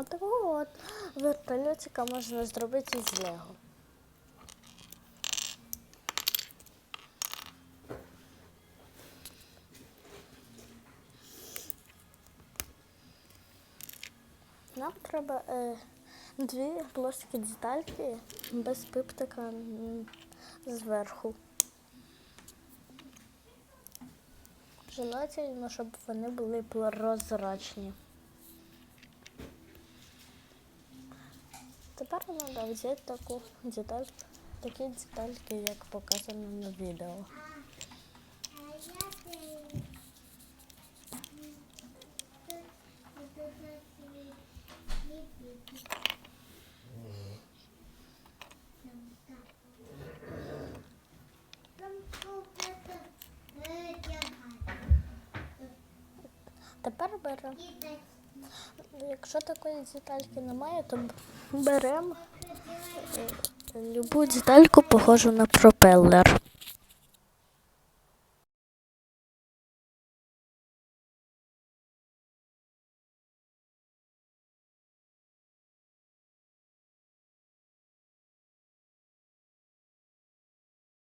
Отакого от вертольотика можна зробити з Лего. Нам треба е, дві плоскі детальки без пиптика зверху. Желательно, щоб вони були прозрачні. Тепер треба взяти таку деталь, такі детальки, як показано на відео. Тепер беремо. Якщо такої детальки немає, то беремо е, любу детальку, похожу на пропелер.